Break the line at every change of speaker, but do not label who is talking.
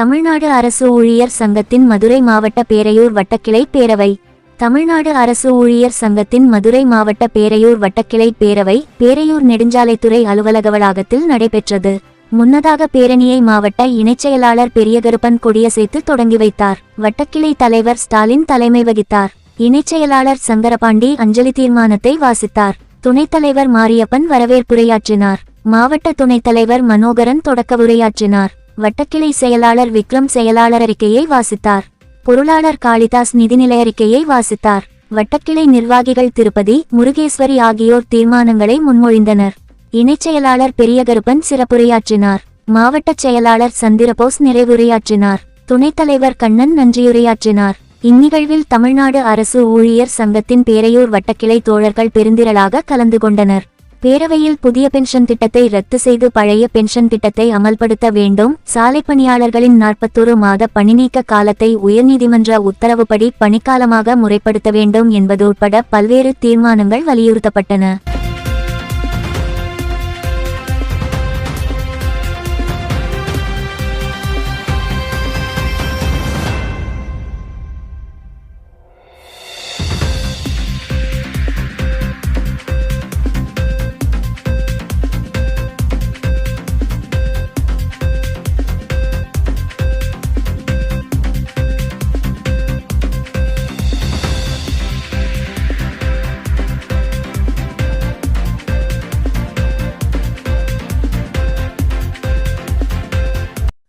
தமிழ்நாடு அரசு ஊழியர் சங்கத்தின் மதுரை மாவட்ட பேரையூர் வட்டக்கிளை பேரவை. தமிழ்நாடு அரசு ஊழியர் சங்கத்தின் மதுரை மாவட்ட பேரையூர் வட்டக்கிளை பேரவை பேரையூர் நெடுஞ்சாலைத்துறை அலுவலக வளாகத்தில் நடைபெற்றது. முன்னதாக பேரணியை மாவட்ட இணைச் செயலாளர் பெரியகருப்பன் கொடியசைத்து தொடங்கி வைத்தார். வட்டக்கிளை தலைவர் ஸ்டாலின் தலைமை வகித்தார். இணைச் செயலாளர் சங்கரபாண்டி அஞ்சலி தீர்மானத்தை வாசித்தார். துணைத் தலைவர் மாரியப்பன் வரவேற்புரையாற்றினார். மாவட்ட துணைத் தலைவர் மனோகரன் தொடக்க உரையாற்றினார். வட்டக்கிளை செயலாளர் விக்ரம் செயலாளர் அறிக்கையை வாசித்தார். பொருளாளர் காளிதாஸ் நிதிநிலை அறிக்கையை வாசித்தார். வட்டக்கிளை நிர்வாகிகள் திருப்பதி முருகேஸ்வரி ஆகியோர் தீர்மானங்களை முன்மொழிந்தனர். இணைச் செயலாளர் பெரியகருப்பன் சிறப்புரையாற்றினார். மாவட்ட செயலாளர் சந்திரபோஸ் நிறைவுரையாற்றினார். துணைத் தலைவர் கண்ணன் நன்றியுரையாற்றினார். இந்நிகழ்வில் தமிழ்நாடு அரசு ஊழியர் சங்கத்தின் பேரையூர் வட்டக்கிளை தோழர்கள் பெருந்திரளாக கலந்து கொண்டனர். பேரவையில் புதிய பென்ஷன் திட்டத்தை ரத்து செய்து பழைய பென்ஷன் திட்டத்தை அமல்படுத்த வேண்டும். சாலை பணியாளர்களின் நாற்பத்தொரு மாத பணிநீக்க காலத்தை உயர்நீதிமன்ற உத்தரவுப்படி பணிக்காலமாக முறைப்படுத்த வேண்டும் என்பது உட்பட பல்வேறு தீர்மானங்கள் வலியுறுத்தப்பட்டன.